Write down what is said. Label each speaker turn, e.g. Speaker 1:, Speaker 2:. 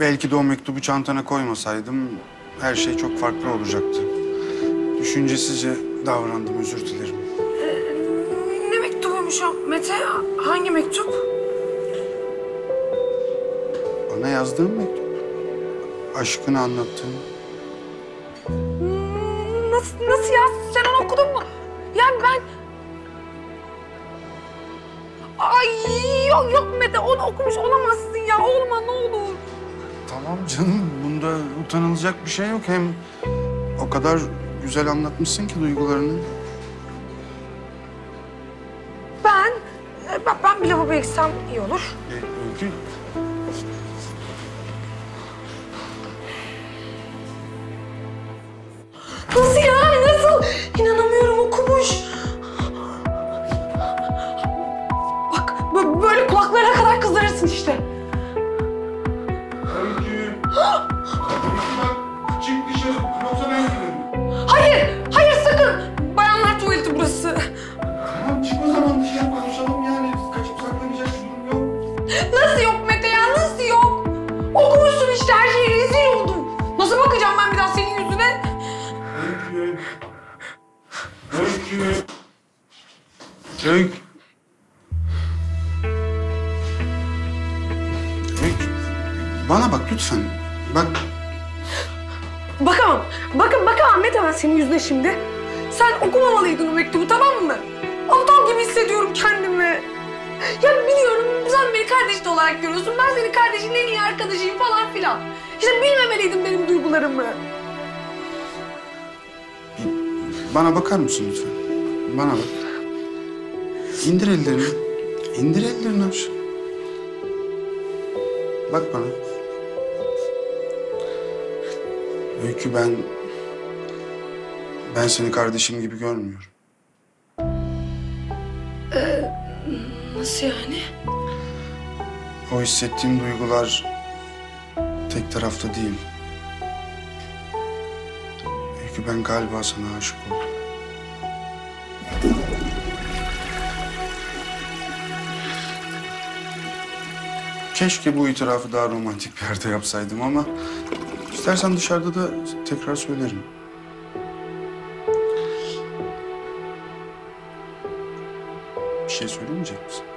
Speaker 1: Belki de o mektubu çantana koymasaydım her şey çok farklı olacaktı. Düşüncesizce davrandım, özür dilerim.
Speaker 2: Ne mektubuymuş o Mete? Hangi mektup?
Speaker 1: Bana yazdığın mektup. Aşkını anlattığın.
Speaker 2: Nasıl, nasıl ya? Sen onu okudun mu? Yani ben... Ay yok yok Mete onu okumuş olamazsın ya. Olma ne olur.
Speaker 1: Tamam canım, bunda utanılacak bir şey yok. Hem o kadar güzel anlatmışsın ki duygularını.
Speaker 2: Ben, e, ben, ben bir lavaboya gitsem iyi olur.
Speaker 1: E, Öykü,
Speaker 2: Nasıl ya? Nasıl? İnanamıyorum okumuş. Bak bö- böyle kulaklarına kadar kızarırsın işte.
Speaker 1: Çık dışarı. Yoksa ben giderim.
Speaker 2: Hayır, hayır sakın. Bayanlar tuvaleti burası.
Speaker 1: Tamam, çık o zaman dışarı konuşalım yani. Kaçıp saklanacak bir durum yok.
Speaker 2: Nasıl yok Mete ya? Nasıl yok? Okumuşsun işte her şeyi rezil oldum. Nasıl bakacağım ben bir daha senin yüzüne?
Speaker 1: Öykü. Öykü. Öykü. Bana bak lütfen. Bak
Speaker 2: Bakamam. Bakın bakamam Mete ben senin yüzüne şimdi. Sen okumamalıydın o mektubu tamam mı? Aptal gibi hissediyorum kendimi. Ya biliyorum sen beni kardeş olarak görüyorsun. Ben senin kardeşinin en iyi arkadaşıyım falan filan. İşte bilmemeliydin benim duygularımı.
Speaker 1: bana bakar mısın lütfen? Bana bak. İndir ellerini. İndir ellerini aşağı. Bak bana. Öykü ben... Ben seni kardeşim gibi görmüyorum.
Speaker 2: Nasıl yani?
Speaker 1: O hissettiğim duygular tek tarafta değil. Öykü ben galiba sana aşık oldum. Keşke bu itirafı daha romantik bir yerde yapsaydım ama... ...istersen dışarıda da tekrar söylerim. Bir şey söylemeyecek misin?